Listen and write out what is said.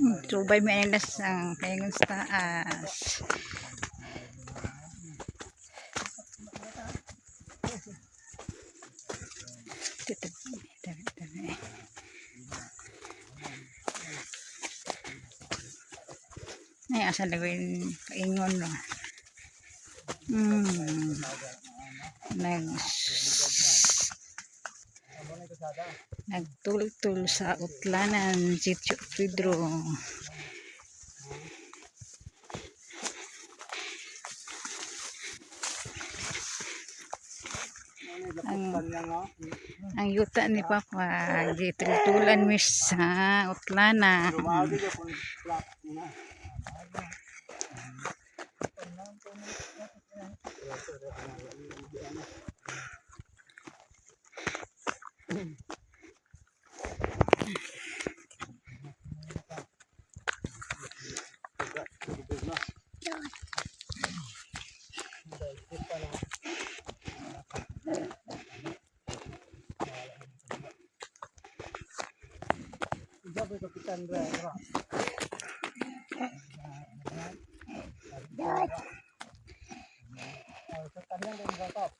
Subay anas ang kaingon sa taas. Tito, tito, tito. Ay, asa na yung no. Hmm. Nag nagtultul sa utlanan si Tio Pedro. Ang, ang yuta ni Papa, gitultulan mis sa utlanan. Dapat kapitan ba? Dapat. Dapat. Dapat. Dapat.